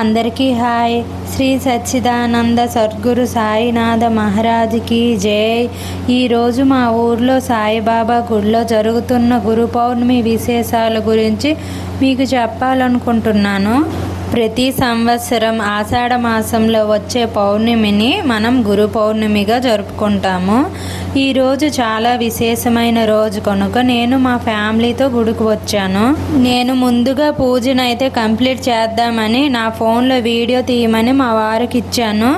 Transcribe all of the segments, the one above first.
అందరికీ హాయ్. శ్రీ సచ్చిదానంద సద్గురు సాయినాథ మహారాజ్కి జై. ఈరోజు మా ఊర్లో సాయిబాబా గుడిలో జరుగుతున్న గురు పౌర్ణమి విశేషాల గురించి మీకు చెప్పాలనుకుంటున్నాను. ప్రతి సంవత్సరం ఆషాఢ మాసంలో వచ్చే పౌర్ణమిని మనం గురు పౌర్ణమిగా జరుపుకుంటాము. ఈరోజు చాలా విశేషమైన రోజు కనుక నేను మా ఫ్యామిలీతో గుడికి వచ్చాను. నేను ముందుగా పూజనైతే కంప్లీట్ చేద్దామని నా ఫోన్లో వీడియో తీయమని మా వారికి ఇచ్చాను.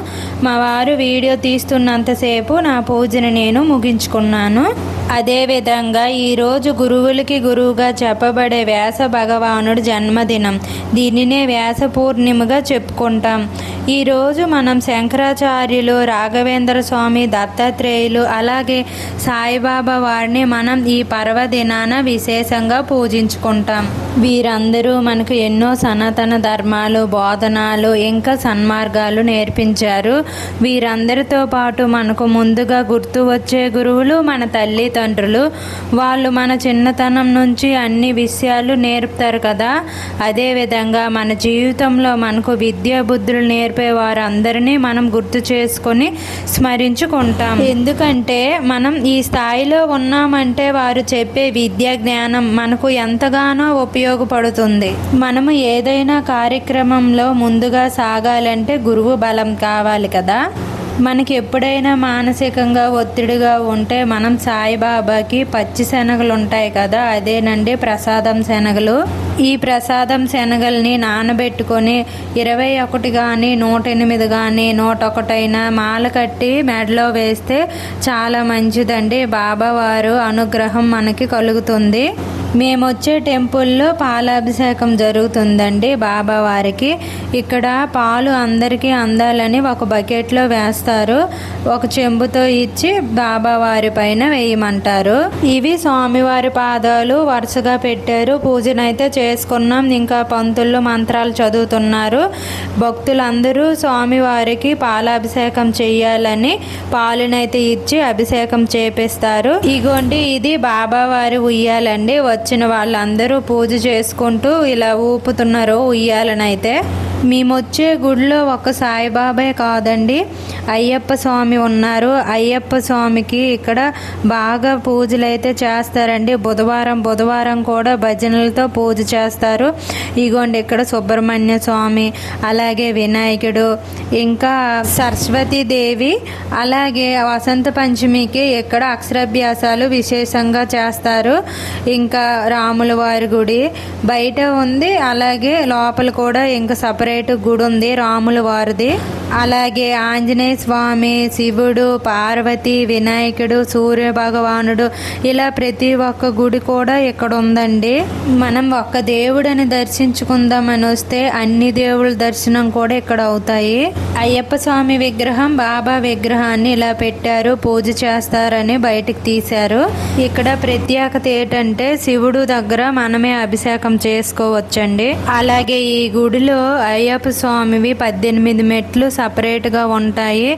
మా వారు వీడియో తీస్తున్నంతసేపు నా పూజను నేను ముగించుకున్నాను. అదేవిధంగా ఈరోజు గురువులకి గురువుగా చెప్పబడే వ్యాస భగవానుడు జన్మదినం. దీనినే వ్యాస పూర్ణిమగా చెప్పుకుంటాం. ఈరోజు మనం శంకరాచార్యులు రాఘవేంద్ర స్వామి దత్తాత్రేయులు అలాగే సాయిబాబా వారిని మనం ఈ పర్వదినాన విశేషంగా పూజించుకుంటాం. వీరందరూ మనకు ఎన్నో సనాతన ధర్మాలు బోధనాలు ఇంకా సన్మార్గాలు నేర్పించారు. వీరందరితో పాటు మనకు ముందుగా గుర్తు వచ్చే గురువులు మన తల్లిదండ్రులు. వాళ్ళు మన చిన్నతనం నుంచి అన్ని విషయాలు నేర్పుతారు కదా. అదేవిధంగా మన జీవితంలో మనకు విద్యా బుద్ధులు నేర్పే వారందరినీ మనం గుర్తు చేసుకొని స్మరించుకుంటాం. ఎందుకంటే మనం ఈ స్థాయిలో ఉన్నామంటే వారు చెప్పే విద్యా జ్ఞానం మనకు ఎంతగానో ఉపయోగపడుతుంది. మనము ఏదైనా కార్యక్రమంలో ముందుగా సాగాలంటే గురువు బలం కావాలి కదా. మనకి ఎప్పుడైనా మానసికంగా ఒత్తిడిగా ఉంటే మనం సాయిబాబాకి పచ్చి శనగలు ఉంటాయి కదా అదేనండి ప్రసాదం శనగలు. ఈ ప్రసాదం శనగల్ని నానబెట్టుకొని ఇరవై ఒకటి కానీ నూట ఎనిమిది కానీ నూట ఒకటైనా మాల కట్టి మెడలో వేస్తే చాలా మంచిదండి. బాబావారు అనుగ్రహం మనకి కలుగుతుంది. మేము వచ్చే టెంపుల్లో పాలాభిషేకం జరుగుతుందండి బాబావారికి ఇక్కడ పాలు అందరికీ అందాలని ఒక బకెట్లో వేస్తారు. ఒక చెంబుతో ఇచ్చి బాబావారి పైన వేయమంటారు. ఇవి స్వామివారి పాదాలు వరుసగా పెట్టారు. పూజనైతే చేసుకున్నాం. ఇంకా పంతుల్లో మంత్రాలు చదువుతున్నారు. భక్తులందరూ స్వామివారికి పాలాభిషేకం చేయాలని పాలునైతే ఇచ్చి అభిషేకం చేపిస్తారు. ఇగోండి ఇది బాబావారి ఉయ్యాలండి. వచ్చిన వాళ్ళందరూ పూజ చేసుకుంటూ ఇలా ఊపుతున్నారు ఉయ్యాలనైతే. మేమొచ్చే గుడిలో ఒక సాయిబాబాయ్ కాదండి. అయ్యప్ప స్వామి ఉన్నారు. అయ్యప్ప స్వామికి ఇక్కడ బాగా పూజలు అయితే చేస్తారండి. బుధవారం బుధవారం కూడా భజనలతో పూజ చేస్తారు. ఇగోండి ఇక్కడ సుబ్రహ్మణ్య స్వామి అలాగే వినాయకుడు ఇంకా సరస్వతీదేవి అలాగే వసంత పంచమికి ఇక్కడ అక్షరాభ్యాసాలు విశేషంగా చేస్తారు. ఇంకా రాముల వారి గుడి బయట ఉంది. అలాగే లోపల కూడా ఇంకా సపరేట్ గుడి ఉంది రాముల వారిది అలాగే ఆంజనేయ స్వామి శివుడు పార్వతి వినాయకుడు సూర్య భగవానుడు ఇలా ప్రతి ఒక్క గుడి కూడా ఇక్కడ ఉందండి. మనం ఒక్క దేవుడని దర్శించుకుందామని వస్తే అన్ని దేవుళ్ళ దర్శనం కూడా ఇక్కడ అవుతాయి. అయ్యప్ప స్వామి విగ్రహం బాబా విగ్రహాన్ని ఇలా పెట్టారు పూజ చేస్తారని బయటికి తీశారు. ఇక్కడ ప్రత్యేకత ఏంటంటే శివుడు దగ్గర మనమే అభిషేకం చేసుకోవచ్చండి. అలాగే ఈ గుడిలో అయ్యప్ప స్వామివి పద్దెనిమిది మెట్లు సపరేట్గా ఉంటాయి.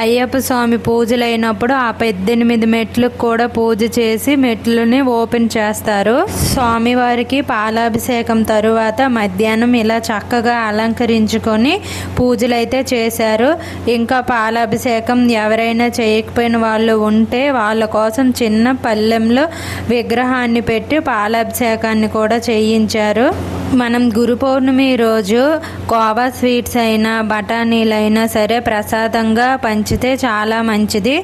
అయ్యప్ప స్వామి పూజలు అయినప్పుడు ఆ పద్దెనిమిది మెట్లకు కూడా పూజ చేసి మెట్లని ఓపెన్ చేస్తారు. స్వామివారికి పాలాభిషేకం తరువాత మధ్యాహ్నం ఇలా చక్కగా అలంకరించుకొని పూజలైతే చేశారు. ఇంకా పాలాభిషేకం ఎవరైనా చేయకపోయిన వాళ్ళు ఉంటే వాళ్ళ కోసం చిన్న పల్లెంలో విగ్రహాన్ని పెట్టి పాలాభిషేకాన్ని కూడా చేయించారు. మనం గురు పౌర్ణమి రోజు కోవా స్వీట్స్ అయినా బఠానీలైనా సరే ప్రసాదంగా పంచితే చాలా మంచిది.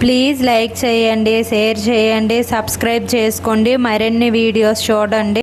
ప్లీజ్ లైక్ చేయండి షేర్ చేయండి సబ్స్క్రైబ్ చేసుకోండి. మరిన్ని వీడియోస్ చూడండి.